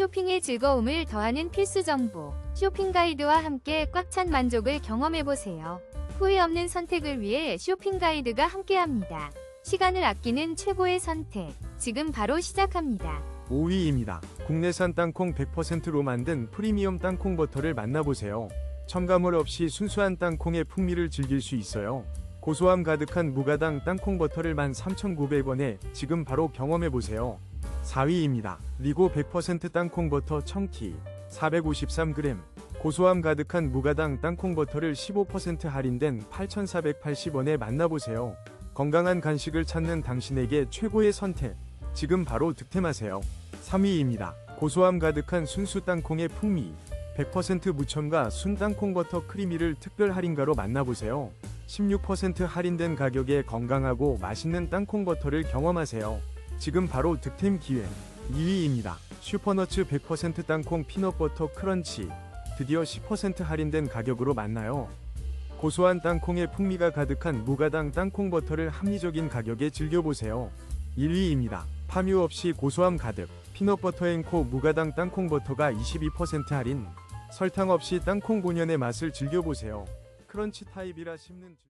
쇼핑의 즐거움을 더하는 필수 정보. 쇼핑 가이드와 함께 꽉 찬 만족을 경험해보세요. 후회 없는 선택을 위해 쇼핑 가이드가 함께합니다. 시간을 아끼는 최고의 선택. 지금 바로 시작합니다. 5위입니다. 국내산 땅콩 100%로 만든 프리미엄 땅콩 버터를 만나보세요. 첨가물 없이 순수한 땅콩의 풍미를 즐길 수 있어요. 고소함 가득한 무가당 땅콩 버터를 13,900원에 지금 바로 경험해보세요. 4위입니다. 리고 100% 땅콩 버터 청키 453g 고소함 가득한 무가당 땅콩 버터를 15% 할인된 8,480원에 만나보세요. 건강한 간식을 찾는 당신에게 최고의 선택. 지금 바로 득템하세요. 3위입니다. 고소함 가득한 순수 땅콩의 풍미. 100% 무첨가 순 땅콩 버터 크리미를 특별 할인가로 만나보세요. 16% 할인된 가격에 건강하고 맛있는 땅콩 버터를 경험하세요. 지금 바로 득템 기회. 2위입니다. 슈퍼너츠 100% 땅콩 피넛 버터 크런치. 드디어 10% 할인된 가격으로 만나요. 고소한 땅콩의 풍미가 가득한 무가당 땅콩 버터를 합리적인 가격에 즐겨보세요. 1위입니다. 파뮤 없이 고소함 가득 피넛버터 앤코 무가당 땅콩 버터가 22% 할인 설탕 없이 땅콩 본연의 맛을 즐겨보세요. 크런치 타입이라 씹는 주-